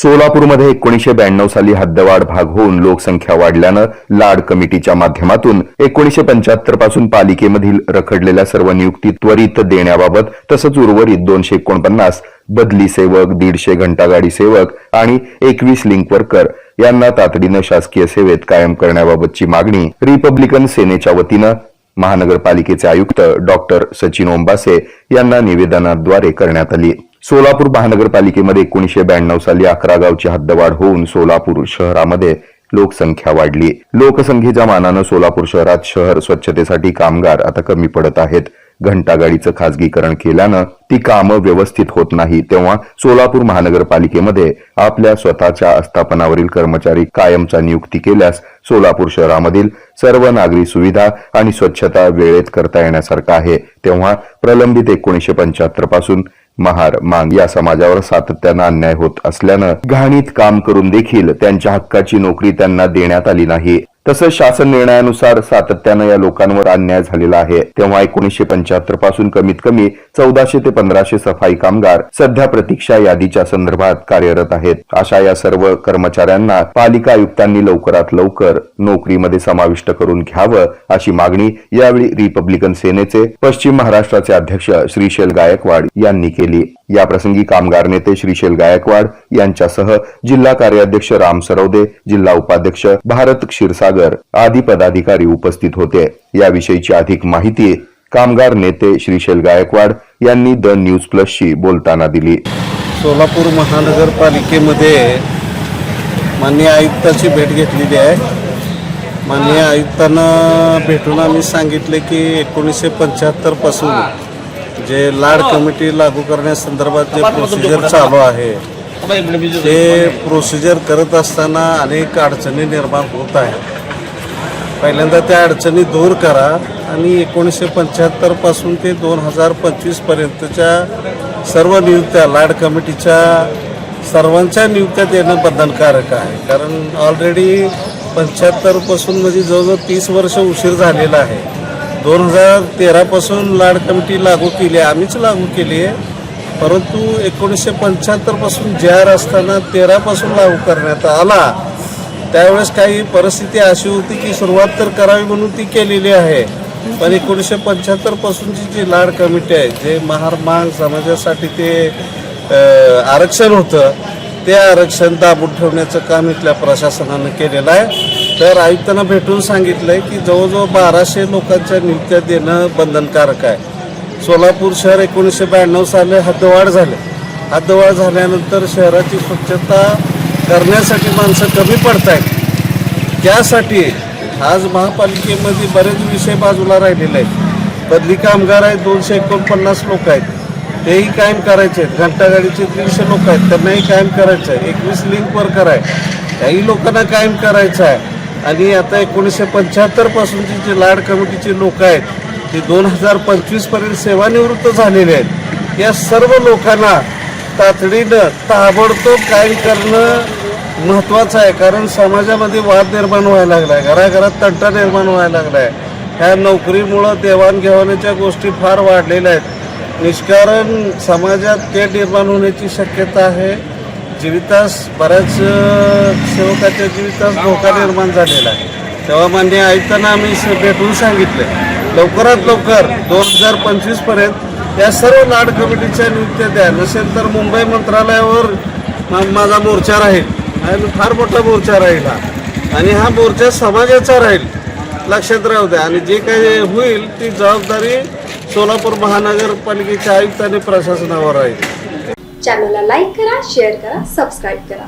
सोलापूरमध्ये एकोणीशे ब्याण्णव साली हद्दवाढ भाग होऊन लोकसंख्या वाढल्यानं लाड कमिटीच्या माध्यमातून एकोणीशे पंच्याहत्तरपासून पालिकेमधील रखडलेल्या सर्व नियुक्ती त्वरित देण्याबाबत तसंच उर्वरित दोनशे एकोणपन्नास बदली सेवक दीडशे घंटागाडी सेवक आणि एकवीस लिंक वर्कर यांना तातडीनं शासकीय सेवेत कायम करण्याबाबतची मागणी रिपब्लिकन सेनेच्या वतीनं महानगरपालिकेचे आयुक्त डॉक्टर सचिन ओंबासे यांना निवेदनाद्वारे करण्यात आली. सोलापूर महानगरपालिकेमध्ये एकोणीशे ब्याण्णव साली अकरा गावची हद्दवाढ होऊन सोलापूर शहरामध्ये लोकसंख्या वाढली. लोकसंख्येच्या मानानं सोलापूर शहरात शहर स्वच्छतेसाठी कामगार आता कमी पडत आहेत. घंटागाडीचं खासगीकरण केल्यानं ती कामं व्यवस्थित होत नाही. तेव्हा सोलापूर महानगरपालिकेमध्ये आपल्या स्वतःच्या आस्थापनावरील कर्मचारी कायमचा नियुक्ती केल्यास सोलापूर शहरामधील सर्व नागरी सुविधा आणि स्वच्छता वेळेत करता येण्यासारखं आहे. तेव्हा प्रलंबित एकोणीसशे पंच्याहत्तरपासून महार मांग. या समाजावर सातत्यानं अन्याय होत असल्यानं घाणीत काम करून देखील त्यांच्या हक्काची नोकरी त्यांना देण्यात आली नाही. तसंच शासन निर्णयानुसार सातत्यानं या लोकांवर अन्याय झालेला आहे. तेव्हा एकोणीसशे पंच्याहत्तरपासून कमीत कमी चौदाशे ते पंधराशे सफाई कामगार सध्या प्रतीक्षा यादीच्या संदर्भात कार्यरत आहेत. अशा या सर्व कर्मचाऱ्यांना पालिका आयुक्तांनी लवकरात लवकर नोकरीमध्ये समाविष्ट करून घ्यावं अशी मागणी यावेळी रिपब्लिकन सेनेचे पश्चिम महाराष्ट्राचे अध्यक्ष श्रीशैल गायकवाड यांनी केली. याप्रसंगी कामगार नेते श्रीशैल गायकवाड यांच्यासह जिल्हा कार्याध्यक्ष राम सरवदे जिल्हा उपाध्यक्ष भारत क्षीरसागर आदी पदाधिकारी उपस्थित होते. याविषयीची अधिक माहिती कामगार नेते श्रीशैल गायकवाड यांनी द न्यूज प्लसशी बोलताना दिली. सोलापूर महानगरपालिकेमध्ये माननीय आयुक्ताची भेट घेतलेली आहे. माननीय आयुक्तांना भेटून आम्ही सांगितले की एकोणीसशे पंच्याहत्तरपासून जे लाड कमिटी लागू करण्यासंदर्भात जे प्रोसिजर चालू आहे ते प्रोसिजर करत असताना अनेक अडचणी निर्माण होत आहेत. पहिल्यांदा त्या अडचणी दूर करा आणि एकोणीसशे पंच्याहत्तरपासून ते दोन हजार पंचवीसपर्यंतच्या सर्व नियुक्त्या लाड कमिटीच्या सर्वांच्या नियुक्त्या देणं बंधनकारक आहे. कारण ऑलरेडी पंच्याहत्तरपासून म्हणजे जवळजवळ तीस वर्ष उशीर झालेला आहे. दोन हजार तेरापासून लाड कमिटी लागू केली आहे. आम्हीच लागू केली आहे. परंतु एकोणीसशे पंच्याहत्तरपासून जे आर असताना तेरापासून लागू करण्यात आला त्यावेळेस काही परिस्थिती अशी होती की सुरुवात तर करावी म्हणून ती केलेली आहे पण एकोणीसशे पंच्याहत्तरपासूनची जी लाड कमिटी आहे जे महार महाग समाजासाठी ते आरक्षण होतं ते आरक्षण दाबून ठेवण्याचं काम इथल्या प्रशासनानं केलेलं आहे. तर आयुक्तांना भेटून सांगितलं आहे की जवळजवळ बाराशे लोकांच्या नियुक्त्या देणं बंधनकारक आहे. सोलापूर शहर एकोणीसशे ब्याण्णव साली हद्दवाढ झाले. हद्दवाढ झाल्यानंतर शहराची स्वच्छता करण्यासाठी माणसं कमी पडत आहेत त्यासाठी आज महापालिकेमध्ये बरेच विषय बाजूला राहिलेले आहेत. बदली कामगार आहेत दोनशे एकोणपन्नास लोक आहेत. तेही कायम करायचे आहेत. घंटागाडीचे दीडशे लोक आहेत. त्यांनाही कायम करायचं आहे. एकवीस लिंक वर्कर आहे. त्याही लोकांना कायम करायचं आहे. आणि आता एकोणीसशे पंच्याहत्तरपासूनची जी लाड कमिटीचे लोक आहेत ते दोन हजार पंचवीसपर्यंत सेवानिवृत्त झालेले आहेत. या सर्व लोकांना तातडीनं ताबडतोब कायम करणं महत्त्वाचं आहे कारण समाजामध्ये वाद निर्माण व्हायला लागला आहे घराघरात तंटा निर्माण व्हायला लागला आहे ह्या नोकरीमुळं देवाणघेवाणीच्या गोष्टी फार वाढलेल्या आहेत. निष्कारण समाजात ते निर्माण होण्याची शक्यता आहे. जीवितास बऱ्याच सेवकाच्या जीवितास धोका निर्माण झालेला आहे. तेव्हा मान्य आयुक्तांना आम्ही भेटून सांगितले लवकरात लवकर दोन हजार पंचवीसपर्यंत या सर्व लाड कमिटीच्या नियुक्त्या द्या. नसेल तर मुंबई मंत्रालयावर माझा मोर्चा राहील. आणि फार मोठा मोर्चा राहील हा. आणि हा मोर्चा समाजाचा राहील. लक्षात राहू द्या. आणि जे काही होईल ती जबाबदारी सोलापूर महानगरपालिकेच्या आयुक्त आणि प्रशासनावर राहील. चॅनलला लाईक करा शेअर करा सबस्क्राईब करा.